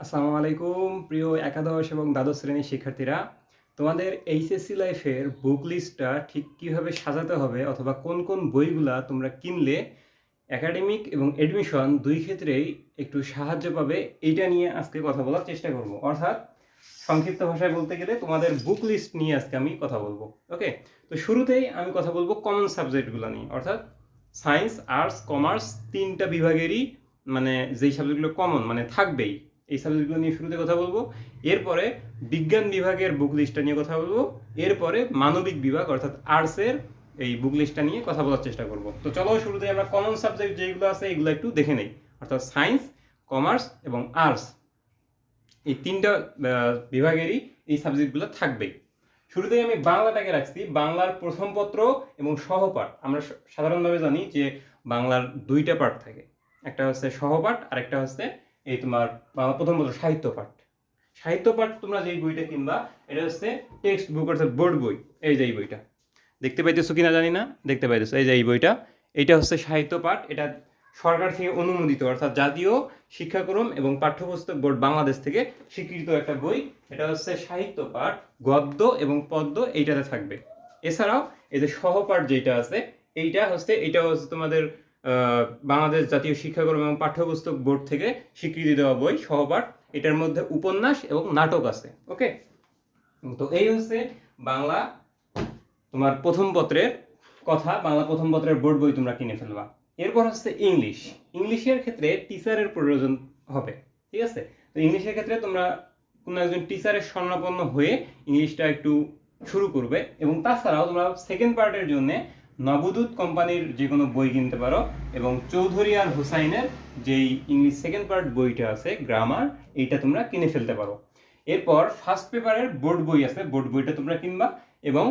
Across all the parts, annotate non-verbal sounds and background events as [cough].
আসসালামু আলাইকুম, প্রিয় একাদশ এবং দ্বাদশ শ্রেণির শিক্ষার্থীরা। তোমাদের এইচএসসি লাইফের বুক লিস্টটা ঠিক কীভাবে সাজাতে হবে অথবা কোন কোন বইগুলা তোমরা কিনলে একাডেমিক এবং এডমিশন দুই ক্ষেত্রেই একটু সাহায্য পাবে, এইটা নিয়ে আজকে কথা বলার চেষ্টা করব। অর্থাৎ সংক্ষিপ্ত ভাষায় বলতে গেলে তোমাদের বুক লিস্ট নিয়ে আজকে আমি কথা বলব, ওকে? তো শুরুতেই আমি কথা বলব কমন সাবজেক্টগুলো নিয়ে, অর্থাৎ সায়েন্স, আর্টস, কমার্স তিনটা বিভাগেরই মানে যেই সাবজেক্টগুলো কমন মানে থাকবেই। এই সাবজেক্টগুলো নিয়ে শুরুতে কথা বলব। এরপরে বিজ্ঞান বিভাগের বুক লিস্টটা নিয়ে কথা বলব। এরপরে মানবিক বিভাগ, অর্থাৎ আর্টসের এই বুক লিস্টটা নিয়ে কথা বলার চেষ্টা করব। তো চলো শুরুতে আমরা কমন সাবজেক্ট যেগুলো আছে এগুলো একটু দেখে নেই। অর্থাৎ সায়েন্স কমার্স এবং আর্টস এই তিনটা বিভাগেরই এই সাবজেক্টগুলো থাকবেই। শুরুতেই আমি বাংলাটাকে রাখছি। বাংলার প্রথম পত্র এবং সহপাঠ। আমরা সাধারণভাবে জানি যে বাংলার দুইটা পাঠ থাকে। একটা হচ্ছে সহপাঠ আর একটা হচ্ছে এই তোমার প্রথম পত্র সাহিত্য পাঠ। সাহিত্য পাঠ তোমরা যেই বইটা কিনবা, এটা হচ্ছে টেক্সট বুক অর্থাৎ বোর্ড বই। এই যে এই বইটা। দেখতে পাইতেছো কিনা জানি না? দেখতে পাইতেছো। এই যে এই বইটা। এটা হচ্ছে সাহিত্য পাঠ। এটা সরকার থেকে অনুমোদিত, অর্থাৎ জাতীয় শিক্ষাক্রম এবং পাঠ্যপুস্তক বোর্ড বাংলাদেশ থেকে স্বীকৃত একটা বই। এটা হচ্ছে সাহিত্য পাঠ, গদ্য এবং পদ্য এইটাতে থাকবে। এছাড়াও এই যে সহপাঠ যেটা আছে, এইটা হচ্ছে এইটা হচ্ছে তোমাদের বাংলাদেশ জাতীয় শিক্ষাক্রম এবং পাঠ্যপুস্তক বোর্ড থেকে স্বীকৃতি দেওয়া বই, সহপাঠ, এটার মধ্যে উপন্যাস এবং নাটক আছে, ওকে? তো এই হচ্ছে বাংলা, তোমার প্রথম পত্রের কথা, বাংলা প্রথম পত্রের বোর্ড বই তোমরা কিনে ফেলবা। এরপর হচ্ছে ইংলিশ। ইংলিশের ক্ষেত্রে টিচারের প্রয়োজন হবে, ঠিক আছে? তো ইংলিশের ক্ষেত্রে তোমরা কোনো একজন টিচারের স্বর্ণাপন্ন হয়ে ইংলিশটা একটু শুরু করবে এবং তাছাড়াও তোমরা সেকেন্ড পার্টের জন্য নবদূত কোম্পানির যে কোনো বই কিনতে পারো এবং চৌধুরী আর হুসাইনের যেই ইংলিশ সেকেন্ড পার্ট বইটা আছে গ্রামার এইটা তোমরা কিনে ফেলতে পারো। এরপর ফার্স্ট পেপারের বোর্ড বই আছে বোর্ড বইটা তোমরা কিনবা এবং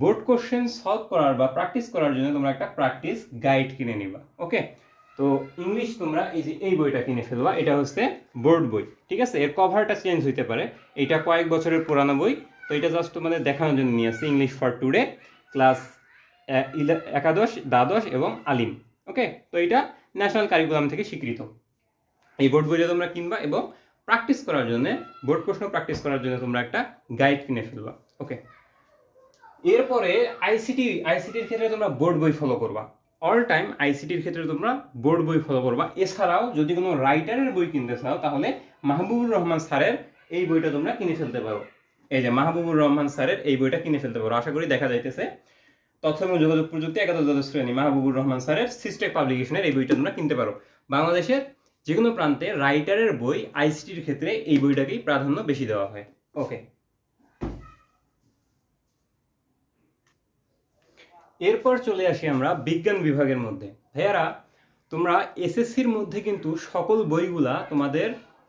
বোর্ড কোশ্চেন সলভ করার বা প্র্যাকটিস করার জন্য তোমরা একটা প্র্যাকটিস গাইড কিনে নিবা ওকে তো ইংলিশ তোমরা এই যে এই বইটা কিনে ফেলবা, এটা হচ্ছে বোর্ড বই, ঠিক আছে? এর কভারটা চেঞ্জ হইতে পারে। এটা কয়েক বছরের পুরানো বই, তো এটা জাস্ট তোমাদের দেখানোর জন্য নিয়ে আসছি ইংলিশ ফর টুডে ক্লাস একাদশ, দ্বাদশ এবং আলিম। ওকে? তো এটা ন্যাশনাল কারিকুলাম থেকে স্বীকৃত। এই বোর্ড বইটা তোমরা কিনবা এবং প্র্যাকটিস করার জন্য বোর্ড প্রশ্ন প্র্যাকটিস করার জন্য তোমরা একটা গাইড কিনে ফেলবা। ওকে? এরপরে আইসিটি আইসিটির ক্ষেত্রে তোমরা বোর্ড বই ফলো করবা। অল টাইম আইসিটির ক্ষেত্রে তোমরা বোর্ড বই ফলো করবা। এছাড়াও যদি কোনো রাইটারের বই কিনতে চাও, তাহলে মাহবুবুর রহমান স্যারের এই বইটা তোমরা কিনে ফেলতে পারো। এই যে মাহবুবুর রহমান স্যারের এই বইটা কিনে ফেলতে পারো। আশা করি দেখা যাইতেছে। তথ্য এবং যোগাযোগ প্রযুক্তি একাদশ দ্বাদশ শ্রেণি মাহবুবুর রহমান স্যারের সিস্টেক পাবলিকেশনের এই বইটা তোমরা কিনতে পারো। বাংলাদেশের যে কোনো প্রান্তে রাইটারের বই আইসিটির ক্ষেত্রে এই বইটাকেই প্রাধান্য বেশি দেওয়া হয়। ওকে এরপর চলে আসি আমরা বিজ্ঞান বিভাগের মধ্যে। ভাইয়ারা, তোমরা এসএসসির মধ্যে কিন্তু সকল বইগুলা তোমাদের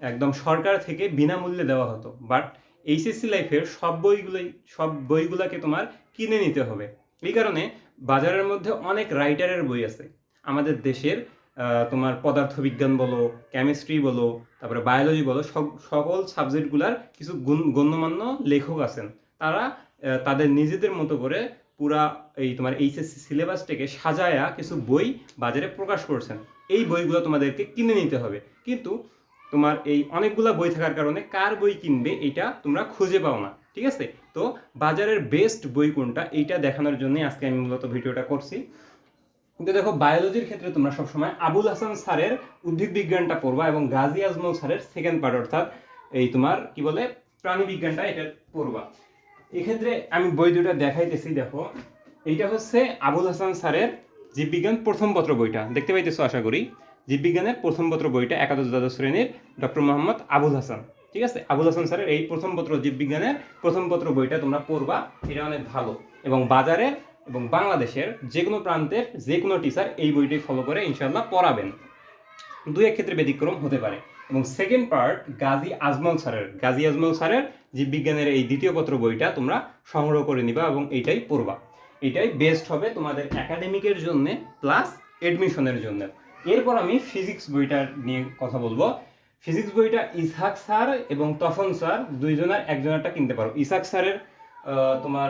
একদম সরকার থেকে বিনামূল্যে দেওয়া হতো। বাট এইচএসসি লাইফের সব বইগুলোই, সব বইগুলাকে তোমার কিনে নিতে হবে। এই কারণে বাজারের মধ্যে অনেক রাইটারের বই আছে। আমাদের দেশের তোমার পদার্থবিজ্ঞান বলো কেমিস্ট্রি বলো, তারপরে বায়োলজি বলো সকল সাবজেক্টগুলার কিছু গণ্যমান্য লেখক আছেন। তারা তাদের নিজেদের মতো করে পুরা এই তোমার এইচএসসি সিলেবাসটাকে সাজায়া কিছু বই বাজারে প্রকাশ করছেন। এই বইগুলো তোমাদেরকে কিনে নিতে হবে। কিন্তু তোমার এই অনেকগুলা বই থাকার কারণে কার বই কিনবে এটা তোমরা খুঁজে পাও না। ঠিক আছে? তো বাজারের বেস্ট বই কোনটা? এইটা দেখানোর জন্যই আজকে আমি মূলত ভিডিওটা করছি। কিন্তু দেখো বায়োলজির ক্ষেত্রে তোমরা সবসময় আবুল হাসান স্যারের উদ্ভিদ বিজ্ঞানটা পড়বা এবং গাজী আজমল স্যারের সেকেন্ড পার্ট অর্থাৎ এই তোমার কি বলে? প্রাণী বিজ্ঞানটা এটা পড়বা। এক্ষেত্রে আমি বই দুটা দেখাইতেছি, দেখো। এইটা হচ্ছে আবুল হাসান স্যারের জীববিজ্ঞান প্রথম পত্র বইটা। দেখতে পাইতেছো আশা করি? জীববিজ্ঞানের প্রথম পত্র বইটা একাদশ দ্বাদশ শ্রেণির ডক্টর মোহাম্মদ আবুল হাসান। ঠিক আছে? আবুল হাসান স্যারের এই প্রথম পত্র জীববিজ্ঞানের প্রথম পত্র বইটা তোমরা পড়বা, এটা অনেক ভালো। এবং বাজারে এবং বাংলাদেশের যে কোনো প্রান্তের যে কোনো টিচার এই বইটি ফলো করে ইনশাল্লাহ পড়াবেন। দুই এক ক্ষেত্রে ব্যতিক্রম হতে পারে। এবং সেকেন্ড পার্ট গাজী আজমল স্যারের, গাজী আজমল স্যারের জীববিজ্ঞানের এই দ্বিতীয় পত্র বইটা তোমরা সংগ্রহ করে নিবা এবং এইটাই পড়বা। এটাই বেস্ট হবে তোমাদের একাডেমিকের জন্য প্লাস এডমিশনের জন্য। এরপর আমি ফিজিক্স বইটা নিয়ে কথা বলব। ফিজিক্স বইটা ইসহাক স্যার এবং তফন স্যার দুইজনের একজনেরটা কিনতে পারো। ইসহাক স্যারের তোমার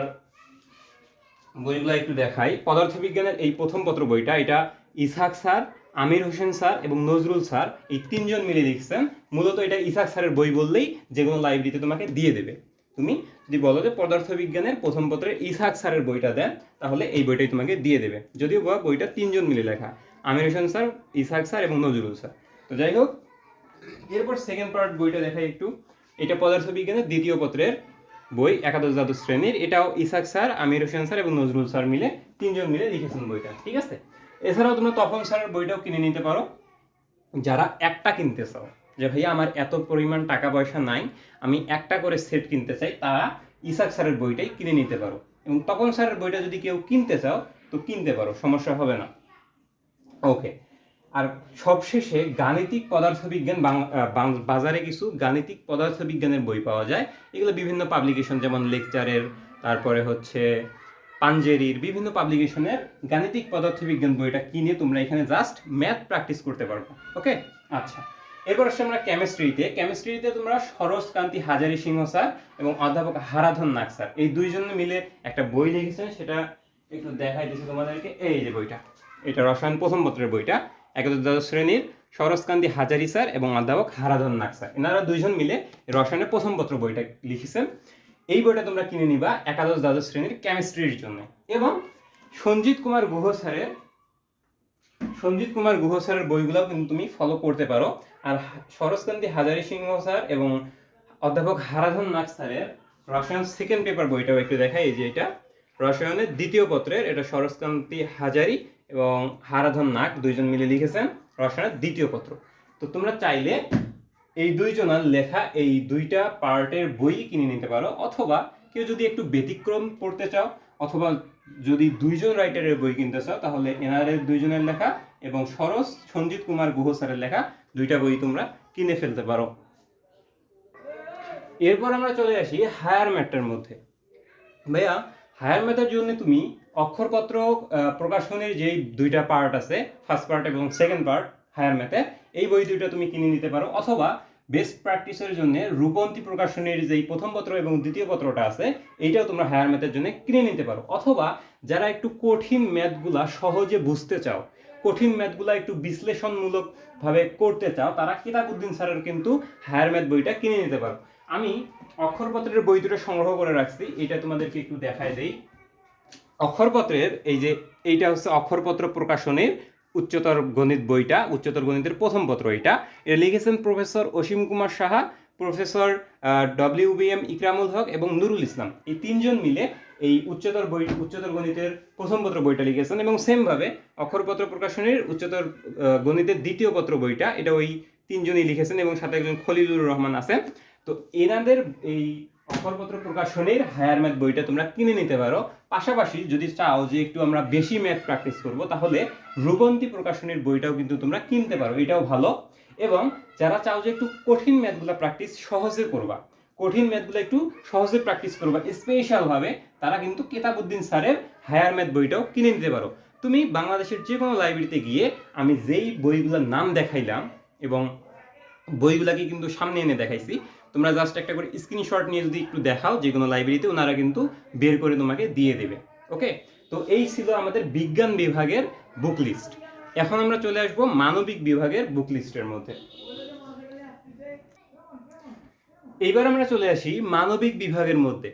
বইগুলো একটু দেখাই। পদার্থবিজ্ঞানের এই প্রথম পত্র বইটা, এটা ইসহাক স্যার, আমির হোসেন স্যার এবং নজরুল স্যার, এই তিনজন মিলে লিখছেন। মূলত এটা ইসাক স্যারের বই বললেই যে কোনো লাইব্রেরিতে তোমাকে দিয়ে দেবে। তুমি যদি বলো যে পদার্থবিজ্ঞানের প্রথম পত্রে ইসাক স্যারের বইটা দেন, তাহলে এই বইটাই তোমাকে দিয়ে দেবে। যদিও বা বইটা তিনজন মিলে লেখা, আমির হোসেন স্যার ইসাক স্যার এবং নজরুল স্যার। তো যাই হোক এরপর সেকেন্ড পার্ট বইটা দেখাই একটু। এটা পদার্থবিজ্ঞানের দ্বিতীয় পত্রের বই, একাদশ দ্বাদশ শ্রেণির। এটাও ইসাক স্যার, আমির হোসেন স্যার এবং নজরুল স্যার মিলে তিনজন মিলে লিখেছেন বইটা, ঠিক আছে? এছাড়াও তোমরা তপন স্যারের বইটাও কিনে নিতে পারো। যারা একটা কিনতে চাও, যে ভাইয়া আমার এত পরিমাণ টাকা পয়সা নাই, আমি একটা করে সেট কিনতে চাই, তারা ইসাক স্যারের বইটাই কিনে নিতে পারো। এবং তপন স্যারের বইটা যদি কেউ কিনতে চাও, তো কিনতে পারো, সমস্যা হবে না। ওকে আর সবশেষে গাণিতিক পদার্থবিজ্ঞান বাজারে কিছু গাণিতিক পদার্থবিজ্ঞানের বই পাওয়া যায়। এগুলো বিভিন্ন পাবলিকেশন যেমন লেকচারের, তারপরে হচ্ছে পাঞ্জেরির বিভিন্ন পাবলিকেশনের গাণিতিক পদার্থবিজ্ঞান বইটা কিনে তোমরা এখানে জাস্ট ম্যাথ প্র্যাকটিস করতে পারবে ওকে আচ্ছা এরপর আসছে আমরা কেমিস্ট্রিতে কেমিস্ট্রিতে তোমরা সরস কান্তি হাজারি সিংহ স্যার এবং অধ্যাপক হারাধন নাগ স্যার, এই দুইজন মিলে একটা বই লিখেছেন। সেটা একটু দেখাই দিচ্ছি তোমাদেরকে। এই যে বইটা, এটা রসায়ন প্রথম পত্রের বইটা। একাদশ দ্বাদশ শ্রেণির সরসকান্তি হাজারি স্যার এবং অধ্যাপক হারাধন নাগ স্যার। এনারা দুইজন মিলে রসায়নের প্রথম পত্র বইটা লিখেছেন। এই বইটা তোমরা কিনে নিবা একাদশ দ্বাদশ শ্রেণির কেমিস্ট্রির জন্য। এবং সঞ্জিত কুমার গুহ স্যারের, সঞ্জিত কুমার গুহ স্যারের বইগুলো কিন্তু তুমি ফলো করতে পারো। আর সরসকান্তি হাজারি সিংহ স্যার এবং অধ্যাপক হারাধন নাগ স্যারের রসায়ন সেকেন্ড পেপার বইটাও একটু দেখাই, এই যে এটা। রসায়নের দ্বিতীয় পত্রের, এটা সরসকান্তি হাজারি এবং হারাধন নাগ দুইজন মিলে লিখেছেন রসায়নের দ্বিতীয় পত্র। তো তোমরা চাইলে এই দুইজনের লেখা এই দুইটা পার্টের বই কিনে নিতে পারো, অথবা কেউ যদি একটু ব্যতিক্রম পড়তে চাও, অথবা যদি দুইজন রাইটারের বই কিনতে চাও, তাহলে এনারের দুইজনের লেখা এবং সরস সঞ্জিত কুমার গুহ স্যারের লেখা দুইটা বই তোমরা কিনে ফেলতে পারো। এরপর আমরা চলে আসি হায়ার ম্যাথের মধ্যে। ভাইয়া হায়ার ম্যাথের জন্য তুমি অক্ষরপত্র প্রকাশনের যেই দুইটা পার্ট আছে ফার্স্ট পার্ট এবং সেকেন্ড পার্ট হায়ার ম্যাথে এই বই দুইটা তুমি কিনে নিতে পারো। অথবা বেস্ট প্র্যাকটিসের জন্য রূপন্তী প্রকাশনীর যেই প্রথম পত্র এবং দ্বিতীয় পত্রটা আছে, এইটাও তোমরা হায়ার ম্যাথের জন্য কিনে নিতে পারো। অথবা যারা একটু কঠিন ম্যাথগুলা সহজে বুঝতে চাও, কঠিন ম্যাথগুলা একটু বিশ্লেষণমূলকভাবে করতে চাও, তারা কিতাবুদ্দিন স্যারের কিন্তু হায়ার ম্যাথ বইটা কিনে নিতে পারো। আমি অক্ষরপত্রের বই দুটো সংগ্রহ করে রাখছি, এটা তোমাদেরকে একটু দেখায় দেই। অক্ষরপত্রের, এই যে এইটা হচ্ছে অক্ষরপত্র প্রকাশনের উচ্চতর গণিত বইটা, উচ্চতর গণিতের প্রথম পত্র এটা। এটা লিখেছেন professor Asim Kumar Saha, professor W B M Ikramul Haque এবং নুরুল ইসলাম। এই তিনজন মিলে এই উচ্চতর বই, উচ্চতর গণিতের প্রথম পত্র বইটা লিখেছেন এবং সেমভাবে অক্ষরপত্র প্রকাশনের উচ্চতর গণিতের দ্বিতীয় পত্র বইটা, এটা ওই তিনজনই লিখেছেন এবং সাথে একজন খলিলুর রহমান আছেন। তো এনাদের এই অক্ষরপত্র প্রকাশনের হায়ার ম্যাথ বইটা তোমরা কিনে নিতে পারো। পাশাপাশি যদি চাও যে একটু আমরা বেশি ম্যাথ প্র্যাকটিস করব, তাহলে রূপন্তী প্রকাশনের বইটাও কিন্তু তোমরা কিনতে পারো, এটাও ভালো। এবং যারা চাও যে একটু কঠিন ম্যাথগুলো প্র্যাকটিস সহজে করবা, কঠিন ম্যাথগুলো একটু সহজে প্র্যাকটিস করবা স্পেশালভাবে তারা কিন্তু কেতাবুদ্দিন স্যারের হায়ার ম্যাথ বইটাও কিনে নিতে পারো। তুমি বাংলাদেশের যে কোনো লাইব্রেরিতে গিয়ে আমি যেই বইগুলোর নাম দেখাইলাম এবং বইগুলাকে কিন্তু সামনে এনে দেখাইছি তোমরা জাস্ট একটা করে স্ক্রিনশট নিয়ে যদি একটু দেখাও যে কোনো লাইব্রেরিতে ওনারা কিন্তু বের করে তোমাকে দিয়ে দেবে ওকে তো এই ছিল আমাদের বিজ্ঞান বিভাগের বুক লিস্ট এখন আমরা চলে আসব মানবিক বিভাগের বুক লিস্টের মধ্যে। এইবার আমরা চলে আসি মানবিক বিভাগের মধ্যে।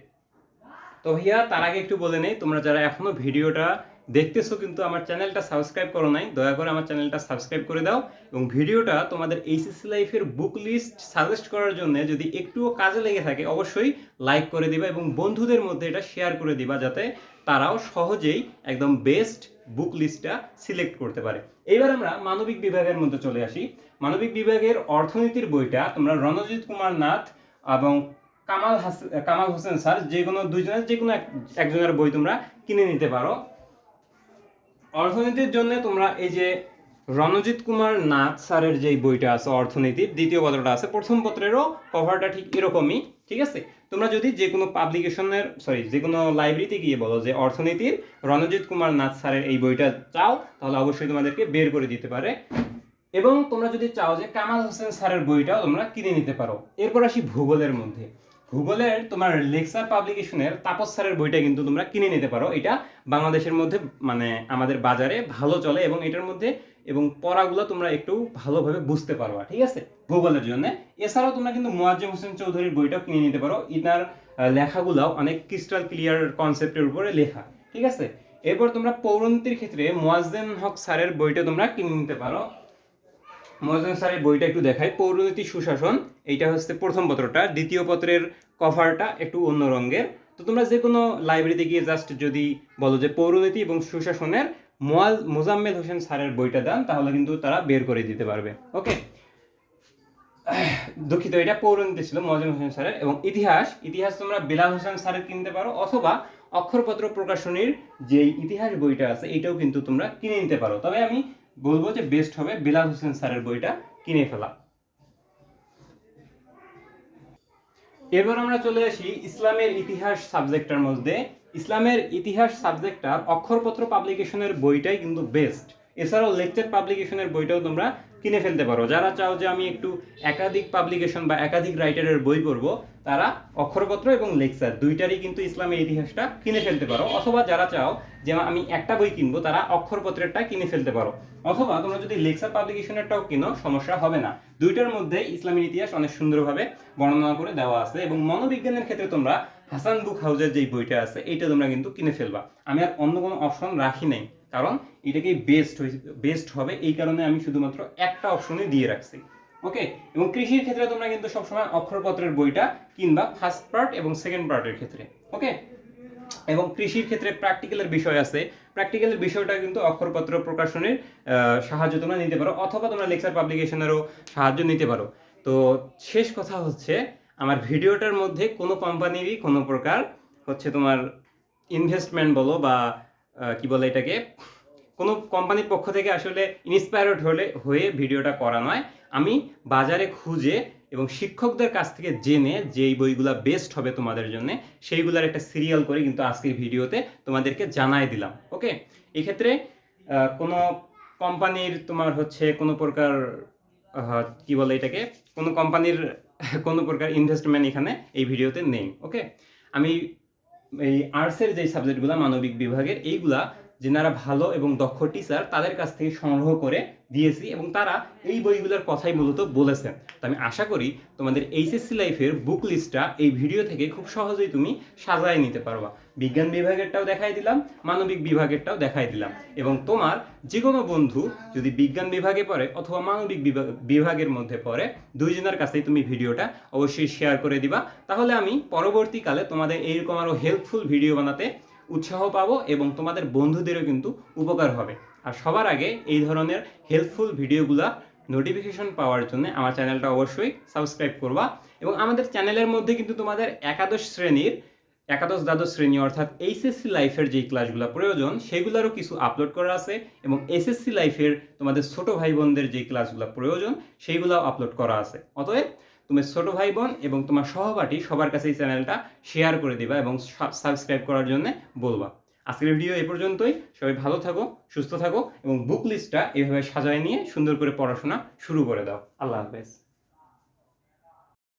তো ভাইয়া তার আগে একটু বলে নেই, তোমরা যারা এখনও ভিডিওটা দেখতেছো কিন্তু আমার চ্যানেলটা সাবস্ক্রাইব করো নাই, দয়া করে আমার চ্যানেলটা সাবস্ক্রাইব করে দাও এবং ভিডিওটা তোমাদের এইচএসসি লাইফের বুক লিস্ট সাজেস্ট করার জন্য যদি একটুও কাজে লেগে থাকে, অবশ্যই লাইক করে দিবা এবং বন্ধুদের মধ্যে এটা শেয়ার করে দিবা যাতে তারাও সহজেই একদম বেস্ট বুক লিস্টটা সিলেক্ট করতে পারে। এবার আমরা মানবিক বিভাগের মধ্যে চলে আসি। মানবিক বিভাগের অর্থনীতির বইটা তোমরা রণজিৎ কুমার নাথ এবং কামাল হাস- কামাল হোসেন স্যার যে কোনো দুইজনের যে কোনো এক- একজনের বই তোমরা কিনে নিতে পারো। অর্থনীতির জন্য তোমরা এই যে রণজিৎ কুমার নাথ স্যারের যে বইটা আছে, অর্থনীতির, দ্বিতীয় পত্রটা আছে, প্রথম পত্রেরও কভারটা ঠিক এরকমই, ঠিক আছে? তোমরা যদি যে কোনো পাবলিকেশনের সরি যে কোনো লাইব্রেরিতে গিয়ে বলো যে অর্থনীতির রণজিৎ কুমার নাথ স্যারের এই বইটা চাও, তাহলে অবশ্যই তোমাদেরকে বের করে দিতে পারে। এবং তোমরা যদি চাও যে কামাল হোসেন স্যারের বইটাও তোমরা কিনে নিতে পারো। এরপর আসি ভূগোলের মধ্যে। ভূগোলের তোমার লেকচার পাবলিকেশনের তাপস স্যারের বইটা কিন্তু তোমরা কিনে নিতে পারো। এটা বাংলাদেশের মধ্যে মানে আমাদের বাজারে ভালো চলে এবং এটার মধ্যে এবং পড়াগুলো তোমরা একটু ভালোভাবে বুঝতে পারবা ঠিক আছে? ভূগোলের জন্য। এছাড়াও তোমরা কিন্তু মোয়াজ্জেম হোসেন চৌধুরীর বইটাও কিনে নিতে পারো। ইনার আহ, লেখাগুলাও অনেক ক্রিস্টাল ক্লিয়ার কনসেপ্টের উপরে লেখা ঠিক আছে? এরপর তোমরা পৌরনীতির ক্ষেত্রে মোয়াজ্জেম হক স্যারের বইটা তোমরা কিনে নিতে পারো। মহাজন স্যারের বইটা একটু দেখাই। পৌরনীতি সুশাসন, এইটা হচ্ছে প্রথম পত্রটা। দ্বিতীয় পত্রের কভারটা একটু অন্য রঙের। তো তোমরা যে কোনো লাইব্রেরিতে গিয়ে জাস্ট যদি বলো যে পৌরনীতি এবং সুশাসনের মোয়াল মোজাম্মেল হোসেন স্যারের বইটা দেন, তাহলে কিন্তু তারা বের করে দিতে পারবে। ওকে [sighs] দুঃখিত, এটা পৌরনীতি ছিল মোয়াজ্জেম হোসেন স্যারের। এবং ইতিহাস ইতিহাস তোমরা বেলাল হোসেন স্যারের কিনতে পারো, অথবা অক্ষরপত্র প্রকাশনীর যে ইতিহাস বইটা আছে এটাও কিন্তু তোমরা কিনে নিতে পারো। তবে আমি বলব যে বেস্ট হবে বেলাল হোসেন স্যারের বইটা কিনে ফেলা। এরপর আমরা চলে আসি ইসলামের ইতিহাস সাবজেক্টের মধ্যে। ইসলামের ইতিহাস সাবজেক্টটা অক্ষরপত্র পাবলিকেশনের বইটাই কিন্তু বেস্ট এছাড়াও লেকচার পাবলিকেশনের বইটাও তোমরা কিনে ফেলতে পারো। যারা চাও যে আমি একটু একাধিক পাবলিকেশন বা একাধিক রাইটারের বই পড়ব, তারা অক্ষরপত্র এবং লেকচার দুইটারই কিন্তু ইসলামের ইতিহাসটা কিনে ফেলতে পারো। অথবা যারা চাও যে আমি একটা বই কিনবো, তারা অক্ষরপত্রেরটা কিনে ফেলতে পারো। অথবা তোমরা যদি লেকচার পাবলিকেশনেরটাও কিনো, সমস্যা হবে না। দুইটার মধ্যে ইসলামের ইতিহাস অনেক সুন্দরভাবে বর্ণনা করে দেওয়া আছে এবং মনোবিজ্ঞানের ক্ষেত্রে তোমরা হাসান বুক হাউজের যে বইটা আছে, এইটা তোমরা কিন্তু কিনে ফেলবা। আমি আর অন্য কোনো অপশন রাখি নাই। কারণ এটাকেই বেস্ট বেস্ট হবে এই কারণে আমি শুধুমাত্র একটা অপশনই দিয়ে রাখছি। ওকে এবং কৃষির ক্ষেত্রে তোমরা কিন্তু সবসময় অক্ষরপত্রের বইটা কিনবা ফার্স্ট পার্ট এবং সেকেন্ড পার্টের ক্ষেত্রে ওকে এবং কৃষির ক্ষেত্রে প্র্যাকটিক্যালের বিষয় আছে। প্র্যাকটিক্যালের বিষয়টা কিন্তু অক্ষরপত্র প্রকাশনের সাহায্য তোমরা নিতে পারো অথবা তোমরা লেকচার পাবলিকেশনেরও সাহায্য নিতে পারো। তো শেষ কথা হচ্ছে, আমার ভিডিওটার মধ্যে কোনো কোম্পানিরই কোনো প্রকার হচ্ছে তোমার ইনভেস্টমেন্ট বলো বা কি বলে এটাকে? কোনো কোম্পানির পক্ষ থেকে আসলে ইন্সপায়ার্ড হলে, হয়ে ভিডিওটা করা নয় আমি বাজারে খুঁজে এবং শিক্ষকদের কাছ থেকে জেনে যেই বইগুলা বেস্ট হবে তোমাদের জন্য, সেইগুলার একটা সিরিয়াল করে কিন্তু আজকের ভিডিওতে তোমাদেরকে জানাই দিলাম ওকে এক্ষেত্রে কোনো কোম্পানির তোমার হচ্ছে কোনো প্রকার কি বলে এটাকে? কোনো কোম্পানির কোনো প্রকার ইনভেস্টমেন্ট এখানে এই ভিডিওতে নেই ওকে আমি এই আর্টসের যে সাবজেক্টগুলো মানবিক বিভাগের, এইগুলা যেনারা ভালো এবং দক্ষ টিচার তাদের কাছ থেকে সংগ্রহ করে দিয়েছি এবং তারা এই বইগুলোর কথাই মূলত বলেছেন। তো আমি আশা করি তোমাদের এইচএসসি লাইফের বুক লিস্টটা এই ভিডিও থেকে খুব সহজেই তুমি সাজায় নিতে পারবা। বিজ্ঞান বিভাগেরটাও দেখাই দিলাম, মানবিক বিভাগেরটাও দেখাই দিলাম এবং তোমার যে কোনো বন্ধু যদি বিজ্ঞান বিভাগে পড়ে অথবা মানবিক বিভাগ- বিভাগের মধ্যে পড়ে, দুইজনের কাছেই তুমি ভিডিওটা অবশ্যই শেয়ার করে দিবা। তাহলে আমি পরবর্তীকালে তোমাদের এইরকম আরও হেল্পফুল ভিডিও বানাতে উৎসাহ পাবো এবং তোমাদের বন্ধুদেরও কিন্তু উপকার হবে। আর সবার আগে এই ধরনের হেল্পফুল ভিডিওগুলা নোটিফিকেশন পাওয়ার জন্য আমার চ্যানেলটা অবশ্যই সাবস্ক্রাইব করবা এবং আমাদের চ্যানেলের মধ্যে কিন্তু তোমাদের একাদশ শ্রেণির, একাদশ দ্বাদশ শ্রেণি অর্থাৎ এইচএসসি লাইফের যেই ক্লাসগুলো প্রয়োজন, সেগুলোরও কিছু আপলোড করা আছে এবং এসএসসি লাইফের তোমাদের ছোট ভাই বোনদের যে ক্লাসগুলো প্রয়োজন সেইগুলো আপলোড করা আছে। অতএব তুমি ছোট ভাই বোন এবং তোমার সহপাঠী সবার কাছে এই চ্যানেলটা শেয়ার করে দিবা এবং সাবস্ক্রাইব করার জন্য বলবা। আজকের ভিডিও এই পর্যন্তই। সবাই ভালো থাকো, সুস্থ থাকো এবং বুক লিস্টটা এভাবে সাজায় নিয়ে সুন্দর করে পড়াশোনা শুরু করে দাও। আল্লাহ হাফেজ।